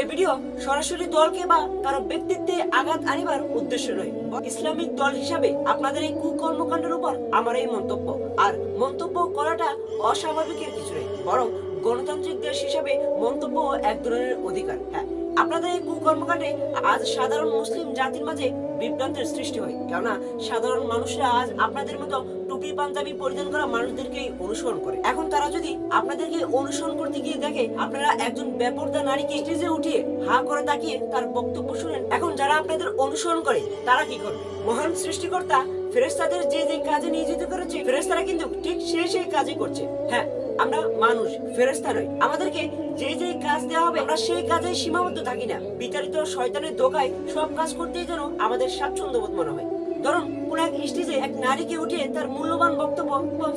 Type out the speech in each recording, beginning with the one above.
এই ভিডিও সরাসরি দলকে বা কারও ব্যক্তিত্বে আঘাত আনিবার উদ্দেশ্য নয়। ইসলামিক দল হিসাবে আপনাদের এই কুকর্মকাণ্ডের উপর আমার এই মন্তব্য। আর মন্তব্য করাটা অস্বাভাবিকের কিছু নয়, বরং গণতান্ত্রিক দেশ হিসাবে মন্তব্য এক ধরনের অধিকার। হ্যাঁ আপনাদের এই কুকর্মকাণ্ডে আজ সাধারণ মুসলিম জাতির মাঝে বিভ্রান্তের সৃষ্টি হয়। কেননা সাধারণ মানুষরা আজ আপনাদের মতো টুপি, পাঞ্জাবি পরিধান করা মানুষদেরকে অনুসরণ করে। এখন তারা যদি আপনাদেরকে অনুসরণ করতে গিয়ে দেখে আপনারা একজন বেপর্দা নারীকে স্টেজে উঠিয়ে হা করে তাকিয়ে তার বক্তব্য শুনেন, এখন যারা আপনাদের অনুসরণ করে, তারা কি করবে? মহান সৃষ্টিকর্তা ফেরেস্তাদের যে যে কাজে নিয়োজিত করেছে ফেরেস্তারা কিন্তু ঠিক সেই সেই কাজই করছে। হ্যাঁ আমরা মানুষ ফেরেস্তা নই। আমাদেরকে যে যে কাজ দেওয়া হবে, আমরা সেই কাজে সীমাবদ্ধ থাকি না। বিতাড়িত শয়তানের দোকায় সব কাজ করতেই যেন আমাদের স্বাচ্ছন্দ্য বোধ মনে হয়। ধরুন, কোন এক স্টেজে এক নারীকে উঠিয়ে তার মূল্যবান বক্তব্য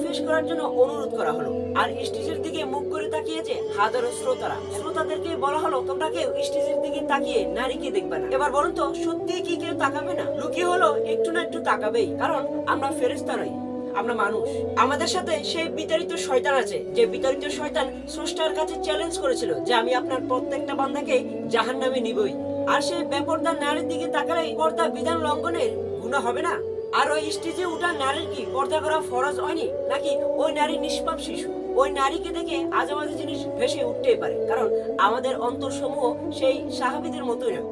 পেশ করার জন্য অনুরোধ করা হলো। আর স্টেজের দিকে মুখ করে তাকিয়েছে হাজারো শ্রোতারা। শ্রোতাদেরকে বলা হলো, তোমরা কেউ স্টেজের দিকে তাকিয়ে নারীকে দেখবে না। এবার বলুন তো সত্যি কি কেউ তাকাবে না? লুকিয়ে হলো একটু না একটু তাকাবেই। কারণ আমরা ফেরেস্তা নই। আমরা মানুষ। আমাদের সাথে সেই বিতাড়িত শয়তান আছে, যে বিতাড়িত শয়তান স্রষ্টার কাছে চ্যালেঞ্জ করেছিল যে আমি আপনার প্রত্যেকটা বান্দাকে জাহান নামে নিবই। আর সেই বেপর্দা নারীর দিকে তাকালে পর্দা বিধান লঙ্ঘনের গুণা হবে না। আর ওই স্টেজে উঠা নারীর কি পর্দা করা ফরজ হয়নি? নাকি ওই নারী নিষ্পাপ শিশু? ওই নারীকে দেখে আজ বাজে জিনিস ভেসে উঠতেই পারে। কারণ আমাদের অন্তরসমূহ সেই সাহাবিদের মতোই নয়